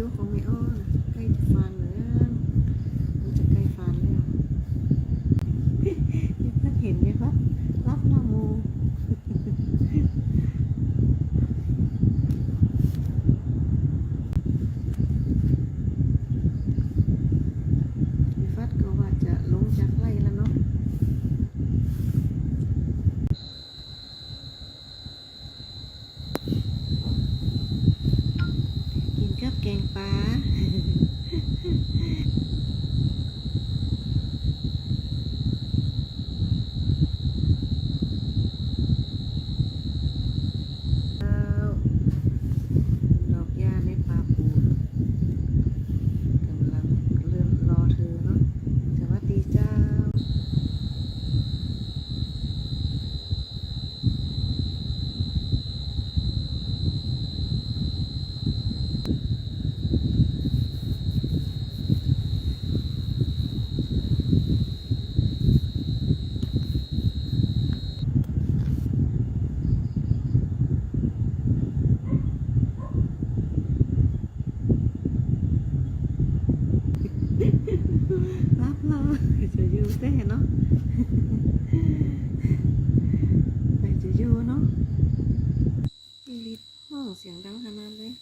อยู่ของแม่อ้อใกล้จะ เรจะอยู่แต่เนาะไปจะอยู่เนาะลิดห้องเสียงดังขนาดเลย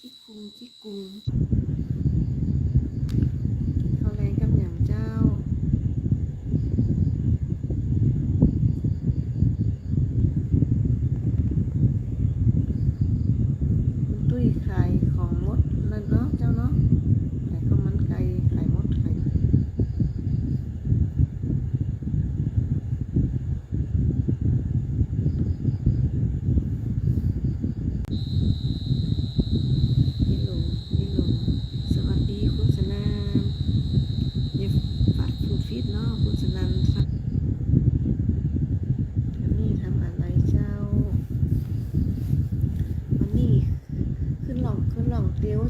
จิกกุงจิกกุง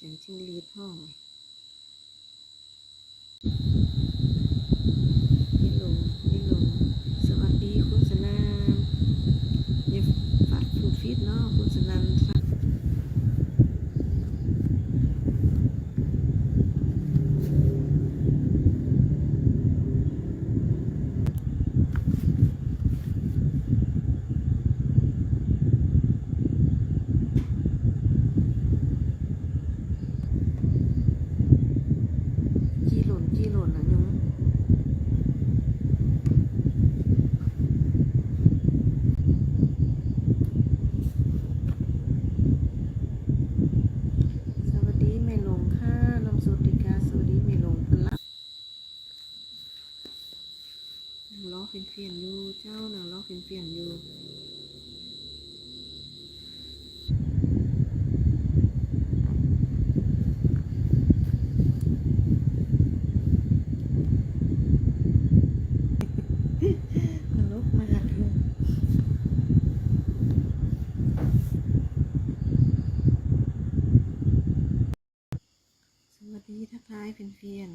ฉั力痛 เปลี่ยนอยู่สวัสดีทักทายเพียนเพียน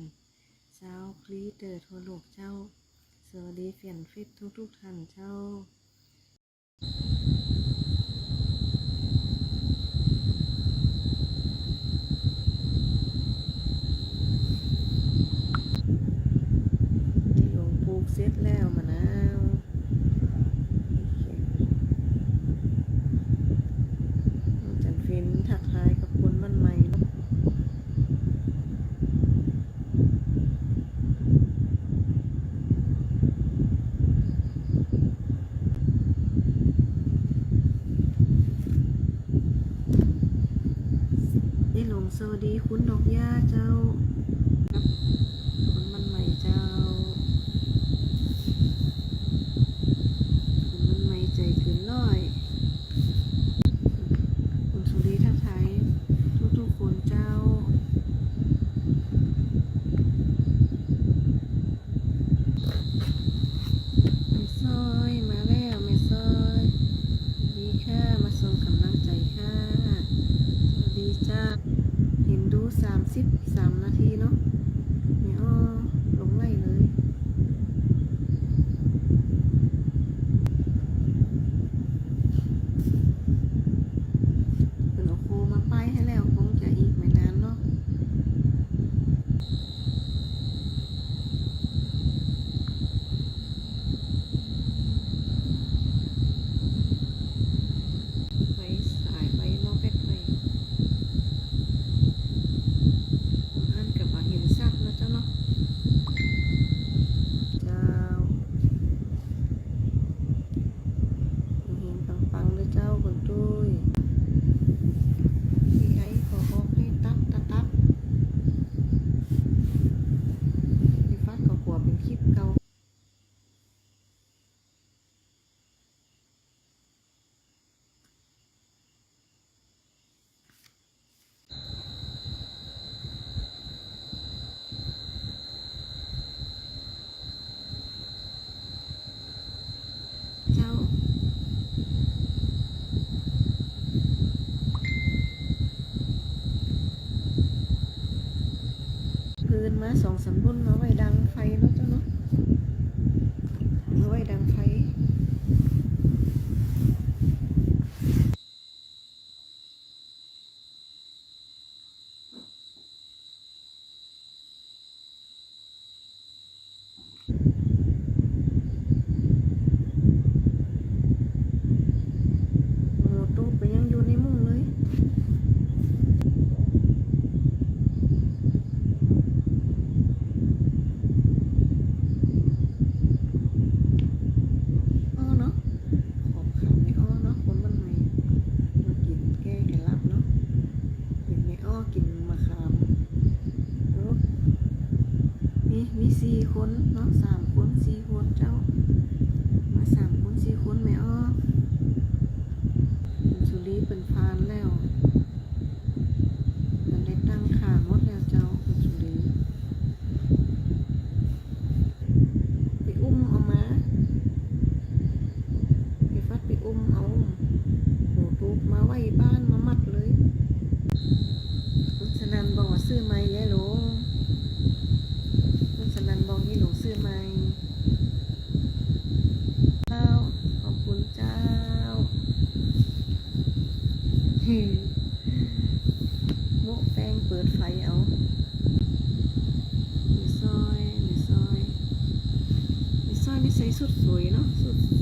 เจ้าคลีเตอร์ทัวโลกเจ้า วัสดีเฟียนฟิตทุกๆท่านเจ้า สวัสดีคุณดอกหญ้าเจ้าามสิบสามนาทีเนาะาสองสามรุ่นเอาไว้ดังไฟเนาะเจ้าเนาะเอาไว้ดังไฟอืม So you know.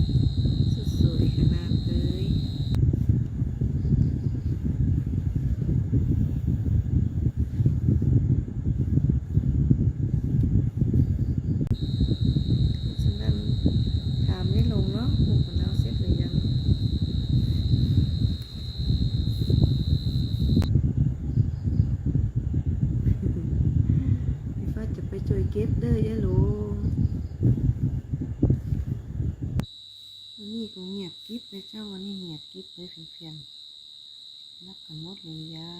บกิ๊บเลยเจ้าวันนี้เหงียบกิ๊บเลยเพียงๆรับกันหมดเลยยา